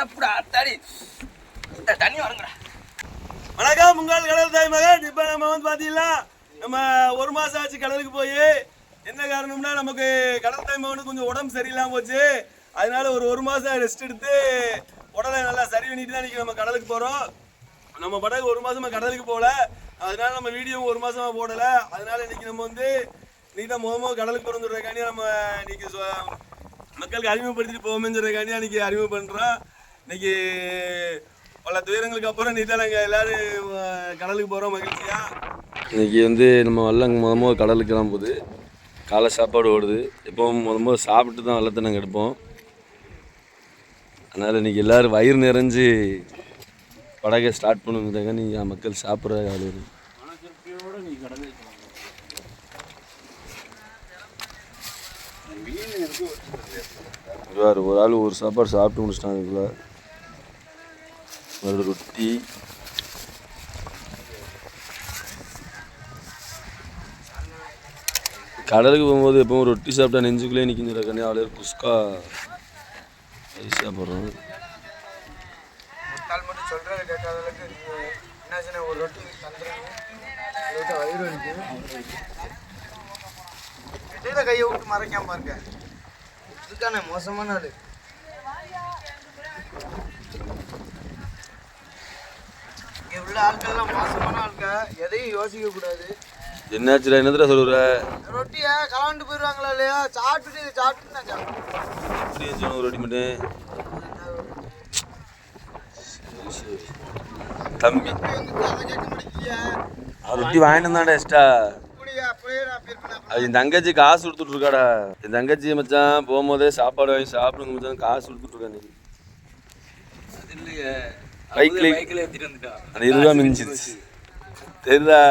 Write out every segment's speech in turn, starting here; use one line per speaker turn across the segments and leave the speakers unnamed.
வரப்புடா அத்தாடி இந்த தண்ணி வரங்கடா.
வணக்கம் உங்கள் கடல் தாய் மகன். இப்போ நம்ம வந்து பார்த்தீங்கன்னா நம்ம ஒரு மாதம் ஆச்சு கடலுக்கு போய். என்ன காரணம்னா நமக்கு கடல் தாய் மகனுக்கு கொஞ்சம் உடம்பு சரியில்லாமல் போச்சு. அதனால ஒரு ஒரு மாதம் ரெஸ்ட் எடுத்து உடலை நல்லா சரி பண்ணிட்டு தான் இன்றைக்கி நம்ம கடலுக்கு போகிறோம் நம்ம படகு ஒரு மாசமா கடலுக்கு போகல. அதனால நம்ம வீடியோ ஒரு மாசமா போடல. அதனால இன்னைக்கு நம்ம வந்து இன்னைக்கு தான் முகமாக கடலுக்கு போகணும்னு சொல்றதுக்காண்டி நம்ம இன்னைக்கு மக்களுக்கு அறிமுகப்படுத்திட்டு போவோம்னு சொல்றதுக்காண்டி இன்னைக்கு அறிமுகம் பண்றோம். இன்னைக்கு பல துயரங்களுக்கு அப்புறம் இன்னைக்கு நாங்கள் எல்லாரும் கடலுக்கு போகிறோம் மகிழ்ச்சியா?
இன்னைக்கு வந்து நம்ம வல்லம் முத முத கடலுக்கு கிளம்புது. காலை சாப்பாடு ஓடுது. எப்பவும் முத முத சாப்பிட்டு தான் வெள்ளத்தை நாங்கள் எடுப்போம். அதனால் இன்னைக்கு எல்லோரும் வயிறு நிறைஞ்சு படகை ஸ்டார்ட் பண்ணுங்கிறதாங்க நீங்கள் மக்கள் சாப்பிட்ற ஆள். ஒரு ஆள் ஒரு சாப்பாடு சாப்பிட்டு முடிச்சிட்டாங்க ஒரு ரொட்டி. கடலுக்கு போகும்போது எப்பவும் ரொட்டி சாப்பிட்டா நெஞ்சுக்குள்ளே நிற்கிற கண்ணி அவ்வளோ குஸ்கா. அது சாப்பிட்றோம்.
கையை விட்டு மறைக்காம இருக்க இதுக்கான மோசமான ஆள். உள்ள ஆட்கள்லாம் மோசமான ஆட்க எதையும் யோசிக்க கூடாது.
என்னாச்சுடா என்னதுடா சொல்லுற?
ரொட்டியை கலந்து போயிடுவாங்களா இல்லையா? சாப்பிட்டுட்டு இதை
சொன்ன ஒரு ரொட்டி மட்டும். தம்பி. ரொட்டி வாங்கிட்டு வந்தாண்டா எக்ஸ்ட்ரா. என் தங்கச்சி காசு கொடுத்துட்டு இருக்காடா. என் தங்கச்சி மச்சான் போகும்போதே சாப்பாடு வாங்கி சாப்பிடுங்க மச்சான் காசு கொடுத்துட்டு இருக்கா நீ
அது இல்லையே. பைக்கில்
அந்த இருபது ரூபா மிஞ்சிருச்சு தெரியுதா?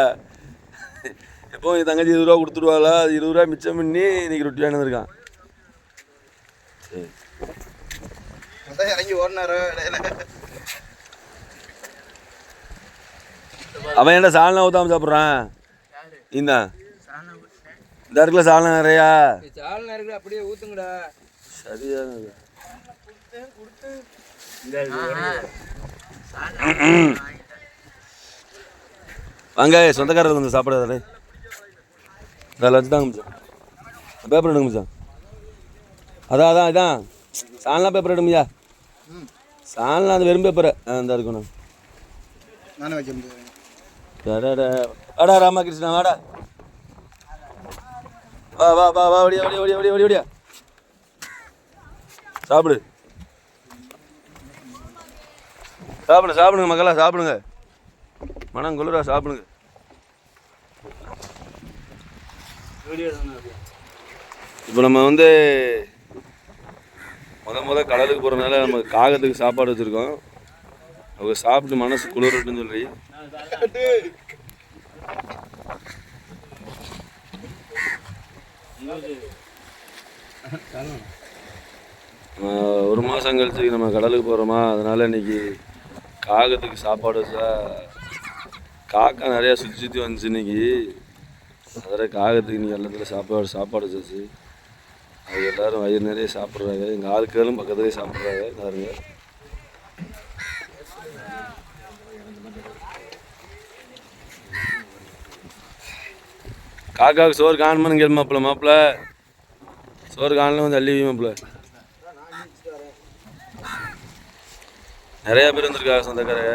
எப்போ என் தங்கச்சி இருபது ரூபா கொடுத்துருவாளா அது இருபது ரூபா மிச்சம் பண்ணி இன்னைக்கு ரொட்டி சரி
அதான் இறங்கி ஓடினாரோ
அவன் என்ன சால்னா ஊத்தாம சாப்பிட்றான்? நீந்தான் இந்த இருக்குல்ல சால்னா நிறையா.
சால் நேரத்தில் அப்படியே ஊற்றுங்கடா
சரியான வாங்க சொந்தக்காரர் வந்து சாப்பிடாதே அதில் வச்சு தாங்க மிச்சம் பேப்பர் எடுங்க மிச்சம் அதான் அதான் இதான் சால்னா பேப்பர் எடுங்கய்யா சால்னா அது வெறும் பேப்பர். அந்த இருக்கணும்
நானே.
வாடா ராமகிருஷ்ணா வாடா. வா வா வா வா ஓடியா ஓடியா ஓடியா ஓடியா ஓடியா சாப்பிடு. சாப்பிடுங்க சாப்பிடுங்க மக்களா சாப்பிடுங்க. மனம் குளிரா சாப்பிடுங்க. இப்போ நம்ம வந்து முத முத கடலுக்கு போகிறதுனால நம்ம காகத்துக்கு சாப்பாடு வச்சுருக்கோம். அவங்க சாப்பிட்டு மனசு குளிரட்டுன்னு சொல்லி. ஒரு மாதம் கழிச்சு நம்ம கடலுக்கு போகிறோமா அதனால் இன்னைக்கு காகத்துக்கு சாப்பாடு வச்சா காக்கா நிறையா சுற்றி சுற்றி வந்துச்சு இன்னைக்கு. அதில் காகத்துக்கு இன்றைக்கி எல்லாத்துல சாப்பாடு சாப்பாடு வச்சாச்சு. அது எல்லோரும் வயிறு நிறைய சாப்பிட்றாங்க. எங்கள் ஆட்களும் பக்கத்துலேயே சாப்பிட்றாங்க. பாருங்க. காக்காவுக்கு சோறு காணுமான்னு கேள்வி மாப்பிள்ள மாப்பிள்ள. சோறு காணலாம் வந்து அள்ளி மாப்பிள்ள. நிறைய பேர் வந்திருக்காங்க சொந்தக்காரங்க.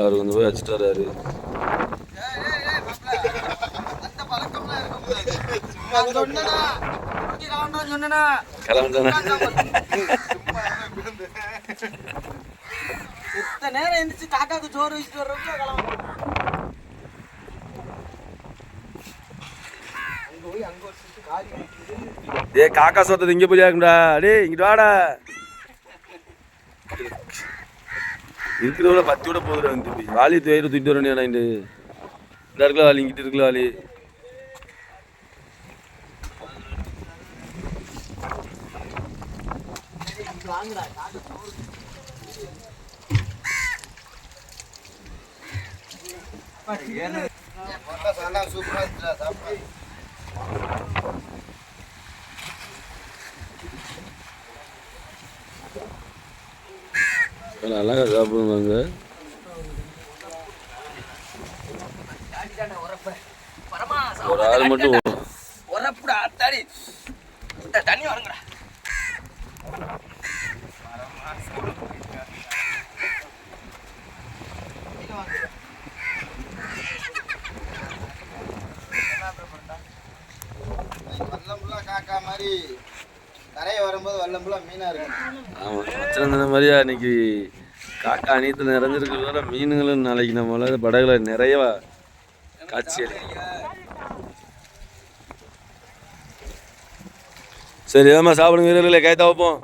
அவர் வந்து போய் வச்சுட்டு வர்றாரு.
நேரம் எந்திரிச்சு காக்காக்கு சோறு வச்சுட்டு வர்றவங்க கிளம்பு
ஏ காக்கா சொத்தது இங்கே போய் ஆகும்டா டேய் இங்கிட்டு வாடா இருக்கிறவங்கள பத்தி விட போதுடா வந்து வாலி துவையில தூக்கிட்டு வரணும் இந்த இந்த இருக்கல வாலி இங்கிட்டு இருக்கல வாலி
சாதம் சூப்பரா இருந்துச்சுடா, சாப்பாடு.
அழகாக சாப்பிடுவாங்க. ஒரு ஆள் மட்டும்
உரப்புடா தண்ணி வருங்கடா.
வெள்ளம் ஃபுல்லாக காக்கா மாதிரி கரையை வரும்போது வெள்ளம் மீனாக இருக்கும்
ஆமாம் வச்சிருந்த மாதிரியா இன்னைக்கு காக்கா அணியத்தில் நிறைஞ்சிருக்கு வேற மீனுங்களும் நாளைக்கு நம்மளால படகுல நிறைய காட்சி அளிக்கும். சரி ஏமா சாப்பிடுங்க வீரர்களே கைத்தா வைப்போம்